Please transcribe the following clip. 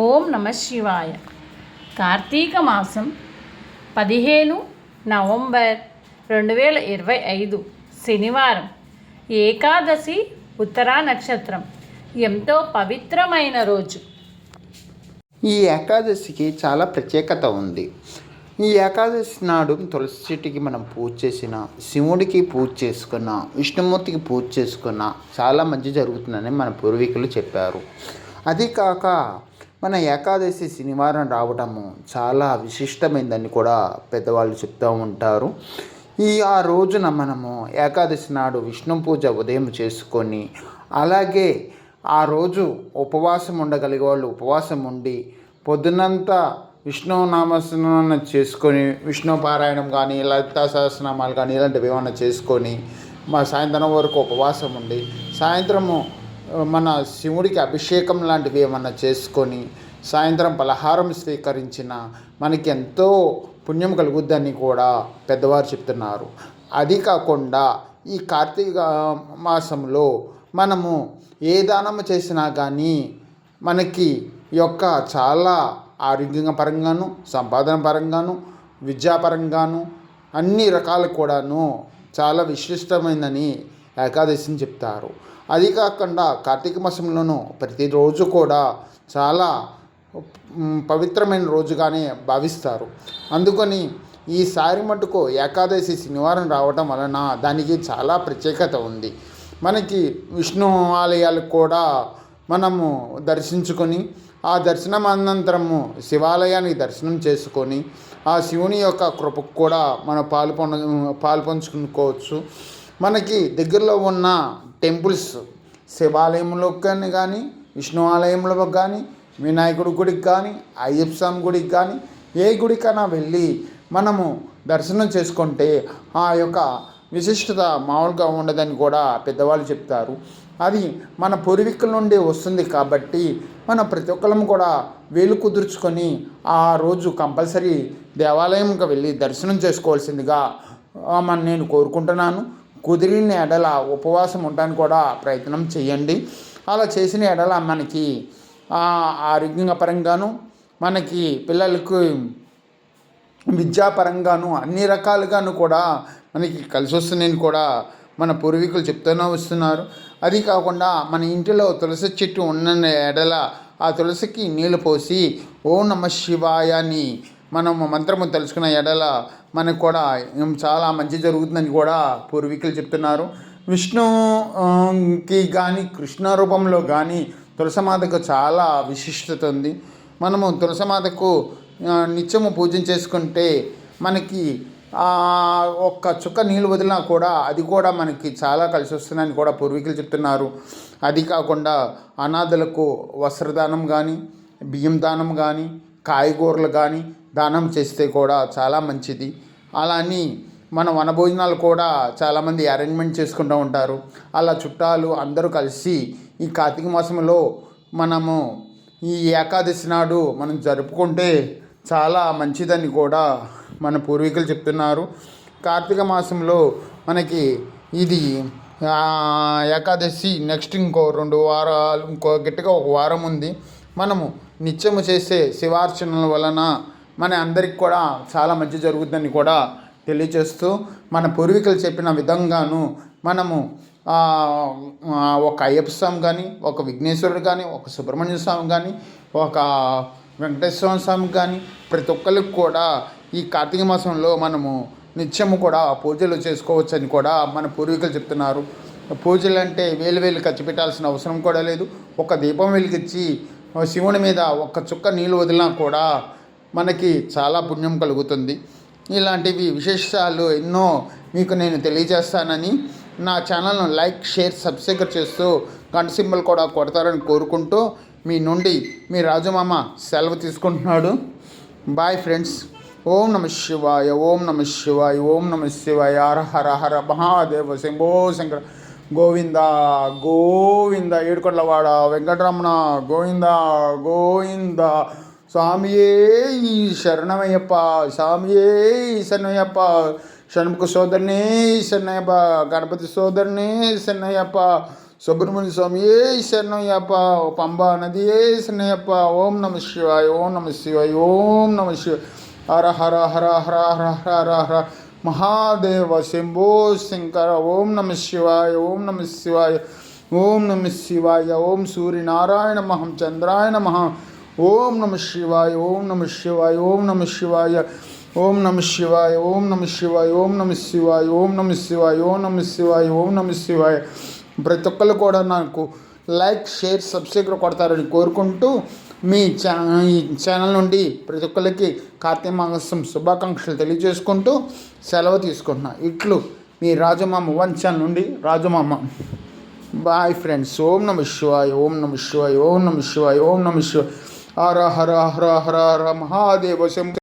ఓం నమ శివాయ. కార్తీక మాసం పదిహేను నవంబర్ రెండు వేల ఇరవై ఐదు శనివారం. ఏకాదశి ఉత్తరా నక్షత్రం. ఎంతో పవిత్రమైన రోజు. ఈ ఏకాదశికి చాలా ప్రత్యేకత ఉంది. ఈ ఏకాదశి నాడు తులసి చెట్టుకి మనం పూజ చేసిన శివుడికి పూజ చేసుకున్న విష్ణుమూర్తికి పూజ చేసుకున్న చాలా మంచి జరుగుతుందని మన పూర్వీకులు చెప్పారు. అది కాక మన ఏకాదశి శనివారం రావటము చాలా విశిష్టమైందని కూడా పెద్దవాళ్ళు చెప్తూ ఉంటారు. ఈ ఆ రోజున మనము ఏకాదశి నాడు విష్ణు పూజ ఉదయం చేసుకొని అలాగే ఆ రోజు ఉపవాసం ఉండగలిగే వాళ్ళు ఉపవాసం ఉండి పొద్దునంతా విష్ణు నామస్మరణ చేసుకొని విష్ణు పారాయణం కానీ లలితా సహస్రనామాలు కానీ ఇలాంటివి ఏమైనా చేసుకొని మా సాయంత్రం వరకు ఉపవాసం ఉండి సాయంత్రము మన శివుడికి అభిషేకం లాంటివి ఏమన్నా చేసుకొని సాయంత్రం పలహారం స్వీకరించిన మనకి ఎంతో పుణ్యం కలుగుద్దని కూడా పెద్దవారు చెప్తున్నారు. అది కాకుండా ఈ కార్తీక మాసంలో మనము ఏ దానం చేసినా కానీ మనకి ఈ యొక్క చాలా ఆరోగ్యంగా పరంగాను సంపాదన పరంగాను విద్యాపరంగాను అన్ని రకాలు కూడాను చాలా విశిష్టమైనని ఏకాదశిని చెప్తారు. అది కాకుండా కార్తీక మాసంలోనూ ప్రతిరోజు కూడా చాలా పవిత్రమైన రోజుగానే భావిస్తారు. అందుకని ఈసారి మటుకు ఏకాదశి శనివారం రావడం వలన దానికి చాలా ప్రత్యేకత ఉంది. మనకి విష్ణు ఆలయాలకు కూడా మనము దర్శించుకొని ఆ దర్శనం అనంతరము శివాలయానికి దర్శనం చేసుకొని ఆ శివుని యొక్క కృపకు కూడా మనం పాలు పొంద పాలు పంచుకోవచ్చు మనకి దగ్గరలో ఉన్న టెంపుల్స్ శివాలయంలో కానీ కానీ విష్ణు ఆలయంలో కానీ వినాయకుడి గుడికి కానీ అయ్యప్ప స్వామి గుడికి కానీ ఏ గుడికైనా వెళ్ళి మనము దర్శనం చేసుకుంటే ఆ యొక్క విశిష్టత మామూలుగా ఉండదని కూడా పెద్దవాళ్ళు చెప్తారు. అది మన పూర్వీకుల నుండి వస్తుంది కాబట్టి మన ప్రతి ఒక్కరం కూడా వేలు కుదుర్చుకొని ఆ రోజు కంపల్సరీ దేవాలయంకి వెళ్ళి దర్శనం చేసుకోవాల్సిందిగా మన నేను కోరుకుంటున్నాను. కుదిరిన ఎడల ఉపవాసం ఉండడానికి కూడా ప్రయత్నం చేయండి. అలా చేసిన ఎడల మనకి ఆరోగ్యంగా పరంగాను మనకి పిల్లలకు విద్యాపరంగాను అన్ని రకాలుగాను కూడా మనకి కలిసి వస్తుందని కూడా మన పూర్వీకులు చెప్తూనే వస్తున్నారు. అది కాకుండా మన ఇంటిలో తులసి చెట్టు ఉన్న ఎడల ఆ తులసికి నీళ్ళు పోసి ఓ నమ శివాయ అని మనం మంత్రము తెలుసుకున్న ఎడల మనకు కూడా చాలా మంచి జరుగుతుందని కూడా పూర్వీకులు చెప్తున్నారు. విష్ణుకి కానీ కృష్ణ రూపంలో కానీ తులసమాతకు చాలా విశిష్టత ఉంది. మనము తులసమాతకు నిత్యము పూజ చేసుకుంటే మనకి ఒక్క చుక్క నీళ్ళు వదిలినా కూడా అది కూడా మనకి చాలా కలిసి వస్తుందని కూడా పూర్వీకులు చెప్తున్నారు. అది కాకుండా అనాథలకు వస్త్రదానం కానీ బియ్యం దానం కానీ కాయగూరలు కానీ దానం చేస్తే కూడా చాలా మంచిది. అలా అని మన వనభోజనాలు కూడా చాలామంది అరేంజ్మెంట్ చేసుకుంటూ ఉంటారు. అలా చుట్టాలు అందరూ కలిసి ఈ కార్తీక మాసంలో మనము ఈ ఏకాదశి నాడు మనం జరుపుకుంటే చాలా మంచిదని కూడా మన పూర్వీకులు చెప్తున్నారు. కార్తీక మాసంలో మనకి ఇది ఏకాదశి నెక్స్ట్ ఇంకో రెండు వారాలు ఇంకో గట్టిగా ఒక వారం ఉంది. మనము నిత్యము చేసే శివార్చనల వలన మన అందరికి కూడా చాలా మంచి జరుగుతుందని కూడా తెలియజేస్తూ మన పూర్వీకులు చెప్పిన విధంగాను మనము ఒక అయ్యప్ప స్వామి కానీ ఒక విఘ్నేశ్వరుడు కానీ ఒక సుబ్రహ్మణ్య స్వామి కానీ ఒక వెంకటేశ్వర స్వామి కానీ ప్రతి ఒక్కరికి కూడా ఈ కార్తీక మాసంలో మనము నిత్యము కూడా పూజలు చేసుకోవచ్చని కూడా మన పూర్వీకులు చెప్తున్నారు. పూజలు అంటే వేలు వేలు ఖర్చు పెట్టాల్సిన అవసరం కూడా లేదు. ఒక దీపం వెలిగించి శివుని మీద ఒక చుక్క నీళ్ళు వదిలినా కూడా మనకి చాలా పుణ్యం కలుగుతుంది. ఇలాంటివి విశేషాలు ఎన్నో మీకు నేను తెలియజేస్తానని నా ఛానల్ను లైక్ షేర్ సబ్స్క్రైబ్ చేస్తూ గంట సింబల్ కూడా కొడతారని కోరుకుంటూ మీ నుండి మీ రాజుమామ సెలవు తీసుకుంటున్నాడు. Bye friends. ఓం నమ శివాయ ఓం నమ శివాయ ఓం నమ శివాయ. హర హర హర. మహాదేవ శంభో శంకర. గోవింద గోవింద. ఏడుకొండలవాడ. వెంకటరమణ. గోవింద గోవింద. స్వామియే ఈ శరణమయ్యప్ప స్వామియే ఈ శరణయ్యప్ప షణ్ముఖ సోదరునే శరణయ్యప్ప గణపతి సోదరునే శరణయ్యప్ప సుబ్రహ్మణ్య స్వామి ఏ శరణయ్యప్ప పంబ నది ఏ శరణయ్యప్ప ఓం నమ శివాయ ఓం నమ శివాయ ఓం నమ శివాయ హర హర హర హర హర హర హర హర మహాదేవ శంభో శంకర ఓం నమ శివాయ ఓం నమ శివాయ ఓం నమ శివాయ ఓం సూర్యనారాయణ మహం చంద్రాయ నమ ఓం నమ శివాయ ఓం నమ శివాయ ఓం నమ శివాయ ఓం నమ శివాయ ఓం నమ శివాయ ఓం నమ శివాయ ఓం నమ శివాయ ఓం నమ శివాయ ఓం నమ శివాయ ప్రతి ఒక్కరు కూడా నాకు లైక్ షేర్ సబ్స్క్రైబ్ కొడతారని కోరుకుంటూ మీ ఛా ఈ ఛానల్ నుండి ప్రతి ఒక్కరికి కార్తీక మాసం శుభాకాంక్షలు తెలియజేసుకుంటూ సెలవు తీసుకుంటున్నా ఇట్లు మీ రాజమామ వన్ ఛానల్ నుండి రాజమామ బాయ్ ఫ్రెండ్స్ ఓం నమ శివాయ ఓం నమ శివాయ ఓం నమ శివాయ ఓం నమ శివాయ ہر ہر ہر ہر ہر مہادیو شمت